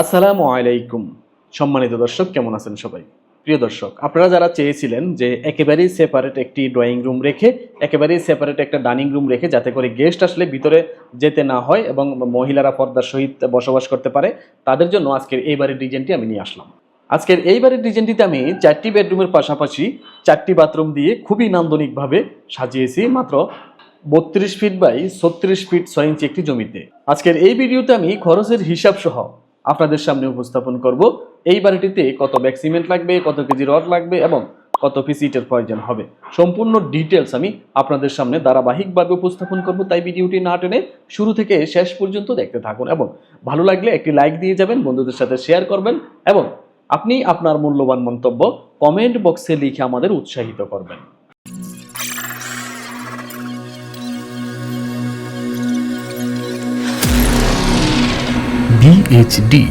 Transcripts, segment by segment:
আসসালামু আলাইকুম। সম্মানিত দর্শক, কেমন আছেন সবাই? প্রিয় দর্শক, আপনারা যারা চেয়েছিলেন যে একেবারেই সেপারেট একটি ড্রয়িং রুম রেখে, একেবারেই সেপারেট একটা ডাইনিং রুম রেখে যাতে করে গেস্ট আসলে ভিতরে যেতে না হয় এবং মহিলারা পর্দার সহিত বসবাস করতে পারে, তাদের জন্য আজকের এই বাড়ির ডিজাইনটি আমি নিয়ে আসলাম। আজকের এই বাড়ির ডিজাইনটিতে আমি চারটি বেডরুমের পাশাপাশি চারটি বাথরুম দিয়ে খুবই নান্দনিকভাবে সাজিয়েছি, মাত্র বত্রিশ ফিট বাই ছত্রিশ ফিট ছয় ইঞ্চি একটি জমিতে। আজকের এই ভিডিওতে আমি খরচের হিসাব সহ আপনাদের সামনে উপস্থাপন করব। এই বাড়িটিতে কত ব্যাগ সিমেন্ট লাগবে, কত কেজি রড লাগবে এবং কত পিস প্রয়োজন হবে। সম্পূর্ণ ডিটেলস আমি আপনাদের সামনে ধারাবাহিকভাবে উপস্থাপন করব, তাই ভিডিওটি না টেনে শুরু থেকে শেষ পর্যন্ত দেখতে থাকুন এবং ভালো লাগলে একটি লাইক দিয়ে যাবেন, বন্ধুদের সাথে শেয়ার করবেন এবং আপনি আপনার মূল্যবান মন্তব্য কমেন্ট বক্সে লিখে আমাদের উৎসাহিত করবেন। বিএইচডি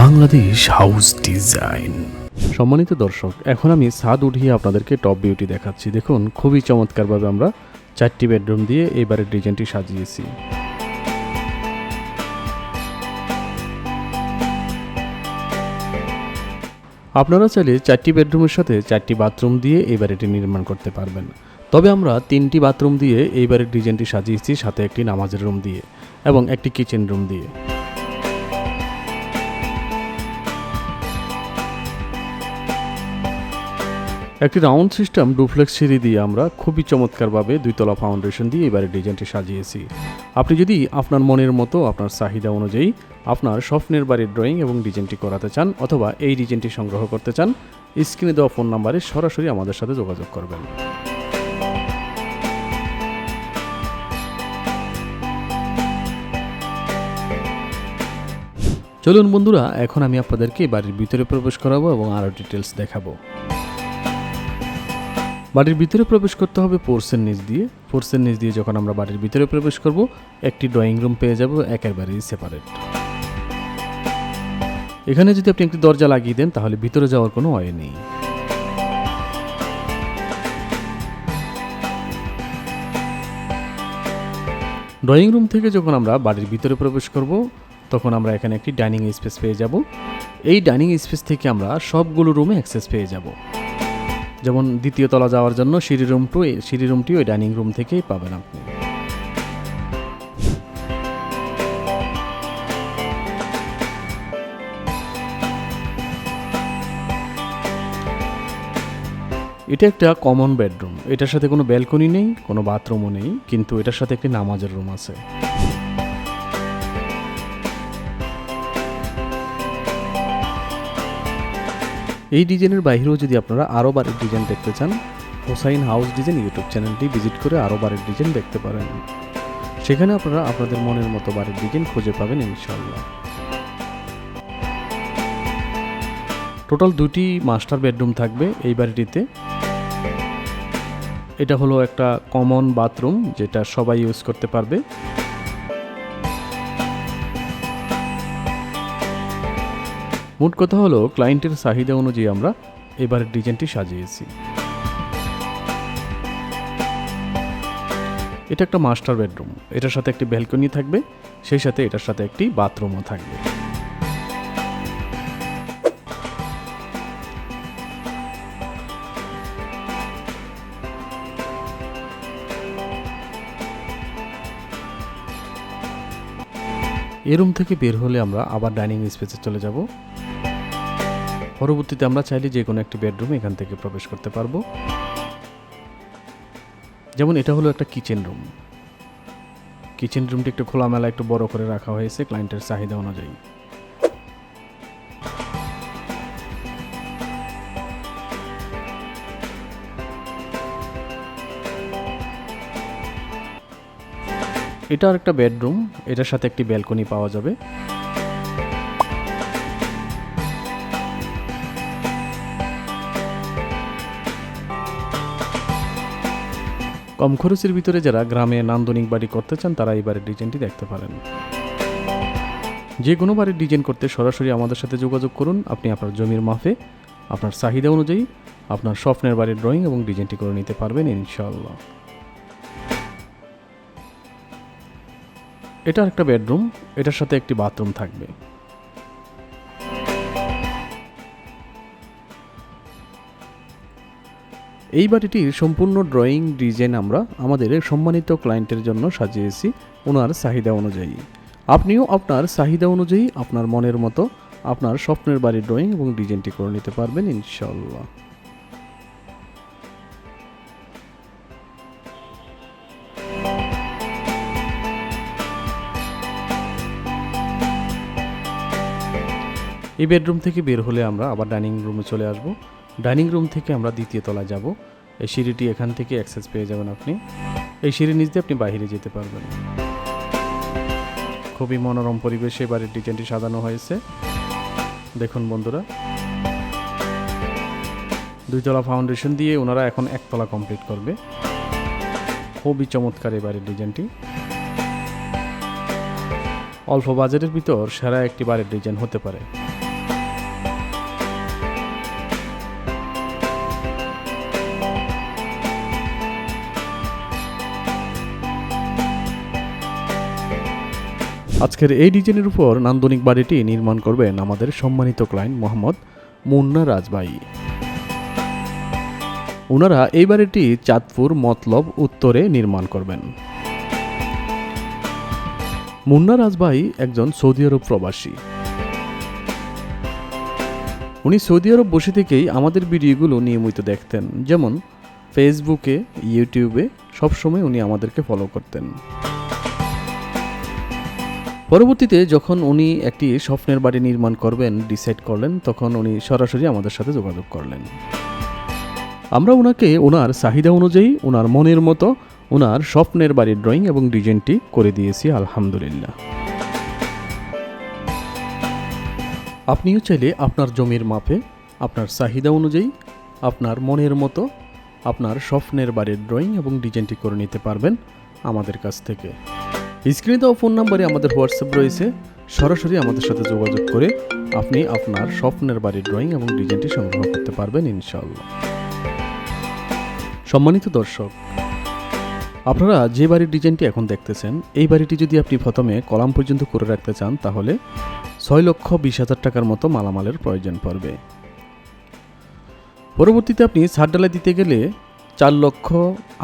বাংলাদেশ হাউস ডিজাইন সম্মানিত দর্শক, এখন আমি ছাদ উঠিয়ে আপনাদেরকে টপ বিউটি দেখাচ্ছি। দেখুন, খুবই চমৎকারভাবে আমরা চারটি বেডরুম দিয়ে এবারের ডিজাইনটি সাজিয়েছি। আপনারা চাইলে চারটি বেডরুমের সাথে চারটি বাথরুম দিয়ে এই বাড়িটি নির্মাণ করতে পারবেন। তবে আমরা তিনটি বাথরুম দিয়ে এই বাড়ির ডিজাইনটি সাজিয়েছি, সাথে একটি নামাজের রুম দিয়ে এবং একটি কিচেন রুম দিয়ে। একটি রাউন্ড সিস্টেম ডুপ্লেক্স সিঁড়ি দিয়ে আমরা খুবই চমৎকারভাবে দুইতলা ফাউন্ডেশন দিয়ে এবারে ডিজাইনটি সাজিয়েছি। আপনি যদি আপনার মনের মতো আপনার চাহিদা অনুযায়ী আপনার স্বপ্নের বাড়ির ড্রয়িং এবং ডিজাইনটি করাতে চান অথবা এই ডিজাইনটি সংগ্রহ করতে চান স্ক্রিনে দেওয়া ফোন নাম্বারে সরাসরি আমাদের সাথে যোগাযোগ করবেন। চলুন বন্ধুরা, এখন আমি আপনাদেরকে বাড়ির ভিতরে প্রবেশ করাবো এবং আরও ডিটেলস দেখাবো। বাড়ির ভিতরে প্রবেশ করতে হবে পোর্সের নিচ দিয়ে। পোর্সের নিচ দিয়ে যখন আমরা বাড়ির ভিতরে প্রবেশ করব, একটি ড্রয়িং রুম পেয়ে যাব, একেবারেই সেপারেট এখানে যদি আপনি একটি দরজা লাগিয়ে দেন, তাহলে ভিতরে যাওয়ার কোনো ওয়ে নেই। ড্রয়িং রুম থেকে যখন আমরা বাড়ির ভিতরে প্রবেশ করব, তখন আমরা এখানে একটি ডাইনিং স্পেস পেয়ে যাব। এই ডাইনিং স্পেস থেকে আমরা সবগুলো রুমে অ্যাক্সেস পেয়ে যাব। যেমন দ্বিতীয় তলা যাওয়ার জন্য সিঁড়ি রুমটু সিঁড়ি রুমটি ওই ডাইনিং রুম থেকেই পাবেন আপনি। এটা একটা কমন বেডরুম এটার সাথে কোনো ব্যালকনি নেই, কোনো বাথরুমও নেই, কিন্তু এটার সাথে একটি নামাজের রুম আছে। এই ডিজাইনের বাইরেও যদি আপনারা আরও বাড়ির ডিজাইন দেখতে চান, হোসাইন হাউস ডিজাইন ইউটিউব চ্যানেলটি ভিজিট করে আরও বাড়ির ডিজাইন দেখতে পারেন। সেখানে আপনারা আপনাদের মনের মতো বাড়ির ডিজাইন খুঁজে পাবেন ইনশাল্লাহ টোটাল দুটি মাস্টার বেডরুম থাকবে এই বাড়িটিতে। এটা হলো একটা কমন বাথরুম, যেটা সবাই ইউজ করতে পারবে। মোট কথা হলো ক্লায়েন্টের চাহিদা অনুযায়ী আমরা এবারের ডিজাইনটি সাজিয়েছি। এটা একটা মাস্টার বেডরুম এটার সাথে একটি ব্যালকনি থাকবে, সেই সাথে এটার সাথে একটি বাথরুমও থাকবে। এই রুম থেকে বের হলে আমরা আবার ডাইনিং স্পেসে চলে যাব। পরবর্তীতে আমরা চাইলে যে কোনো একটি বেডরুম এখান থেকে প্রবেশ করতে পারব। যেমন এটা হলো একটা কিচেন রুম কিচেন রুমটি একটু খোলামেলা, একটু বড় করে রাখা হয়েছে ক্লায়েন্টের চাহিদা অনুযায়ী। এটা আর একটা বেডরুম এটার সাথে একটি ব্যালকনি পাওয়া যাবে। কম খরচের ভিতরে যারা গ্রামে নান্দনিক বাড়ি করতে চান, তারা এই বাড়ির ডিজাইনটি দেখতে পারেন। যে কোনো বাড়ির ডিজাইন করতে সরাসরি আমাদের সাথে যোগাযোগ করুন। আপনি আপনার জমির মাফে আপনার চাহিদা অনুযায়ী, আপনার স্বপ্নের বাড়ির ড্রয়িং এবং ডিজাইনটি করে নিতে পারবেন ইনশাআল্লাহ। এটা একটা বেডরুম, এটার সাথে একটি বাথরুম থাকবে। এই বাড়িটির সম্পূর্ণ ড্রয়িং, ডিজাইন আমরা আমাদের সম্মানিত ক্লায়েন্টের জন্য সাজিয়েছি, ওনার চাহিদা অনুযায়ী। আপনিও আপনার চাহিদা অনুযায়ী আপনার মনের মতো আপনার স্বপ্নের বাড়ির ড্রয়িং এবং ডিজাইনটি করে নিতে পারবেন ইনশাল্লাহ এই বেডরুম থেকে বের হলে আমরা আবার ডাইনিং রুমে চলে আসব। ডাইনিং রুম থেকে আমরা দ্বিতীয় তলায় যাব। এই সিঁড়িটি এখান থেকে অ্যাক্সেস পেয়ে যাবেন আপনি। এই সিঁড়ির নিচ দিয়ে আপনি বাইরে যেতে পারবেন। খুবই মনোরম পরিবেশে বাড়ির ডিজাইনটি সাজানো হয়েছে। দেখুন বন্ধুরা। দুইতলা ফাউন্ডেশন দিয়ে ওনারা এখন একতলা কমপ্লিট করবে। খুবই চমৎকার এই বাড়ির ডিজাইনটি। অল্প বাজেটের ভিতর সেরা একটি বাড়ির ডিজাইন হতে পারে। আজকের এই ডিজাইনের উপর নান্দনিক বাড়িটি নির্মাণ করবেন আমাদের সম্মানিত ক্লায়েন্ট মোহাম্মদ মুন্না রাজবাই ওনারা এই বাড়িটি চাঁদপুর মতলব উত্তরে নির্মাণ করবেন। মুন্না রাজবাই একজন সৌদি আরব প্রবাসী। উনি সৌদি আরব বসে থেকেই আমাদের ভিডিওগুলো নিয়মিত দেখতেন। যেমন ফেসবুকে ইউটিউবে সবসময় উনি আমাদেরকে ফলো করতেন। পরবর্তীতে যখন উনি একটি স্বপ্নের বাড়ি নির্মাণ করবেন, ডিসাইড করলেন, তখন উনি সরাসরি আমাদের সাথে যোগাযোগ করলেন। আমরা ওনাকে ওনার চাহিদা অনুযায়ী ওনার মনের মতো ওনার স্বপ্নের বাড়ির ড্রয়িং এবং ডিজাইনটি করে দিয়েছি, আলহামদুলিল্লাহ। আপনিও চাইলে আপনার জমির মাপে, আপনার চাহিদা অনুযায়ী, আপনার মনের মতো, আপনার স্বপ্নের বাড়ির ড্রয়িং এবং ডিজাইনটি করে নিতে পারবেন আমাদের কাছ থেকে। স্ক্রিনে দেওয়া ফোন নাম্বারে আমাদের হোয়াটসঅ্যাপ রয়েছে। সরাসরি আমাদের সাথে যোগাযোগ করে আপনি আপনার স্বপ্নের বাড়ির ড্রয়িং এবং ডিজাইনটি সংগ্রহ করতে পারবেন ইনশাল্লাহ সম্মানিত দর্শক, আপনারা যে বাড়ির ডিজাইনটি এখন দেখতেছেন, এই বাড়িটি যদি আপনি প্রথমে কলাম পর্যন্ত করে রাখতে চান, তাহলে ছয় লক্ষ বিশ হাজার টাকার মতো মালামালের প্রয়োজন পড়বে। পরবর্তীতে আপনি ছাদ ডালাই দিতে গেলে চার লক্ষ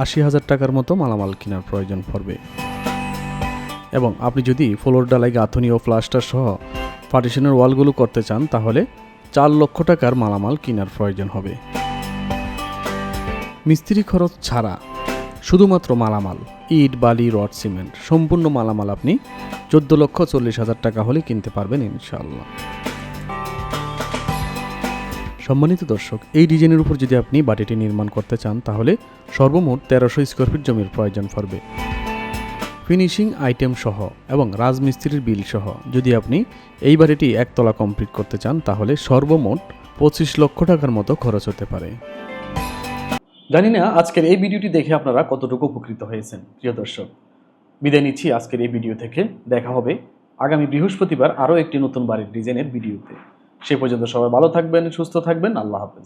আশি হাজার টাকার মতো মালামাল কেনার প্রয়োজন পড়বে। এবং আপনি যদি ফ্লোর ডালাই গাঁথনি ও প্লাস্টার সহ পার্টিশনের ওয়ালগুলো করতে চান, তাহলে চার লক্ষ টাকার মালামাল কেনার প্রয়োজন হবে। মিস্ত্রি খরচ ছাড়া শুধুমাত্র মালামাল, ইট, বালি, রড, সিমেন্ট, সম্পূর্ণ মালামাল আপনি চোদ্দ লক্ষ চল্লিশ হাজার টাকা হলে কিনতে পারবেন ইনশাল্লাহ সম্মানিত দর্শক, এই ডিজাইনের উপর যদি আপনি বাটিটি নির্মাণ করতে চান, তাহলে সর্বমোট তেরোশো স্কোয়ার ফিট জমির প্রয়োজন পড়বে। ফিনিশিং আইটেম সহ এবং রাজমিস্ত্রির বিল সহ। যদি আপনি এই বাড়িটি একতলা কমপ্লিট করতে চান, তাহলে সর্বমোট পঁচিশ লক্ষ টাকার মতো খরচ হতে পারে। জানি না আজকের এই ভিডিওটি দেখে আপনারা কতটুকু উপকৃত হয়েছেন, প্রিয় দর্শক। বিদায় নিচ্ছি আজকের এই ভিডিও থেকে। দেখা হবে আগামী বৃহস্পতিবার আরও একটি নতুন বাড়ির ডিজাইনের ভিডিওতে। সে পর্যন্ত সবাই ভালো থাকবেন, সুস্থ থাকবেন। আল্লাহ হাফেজ।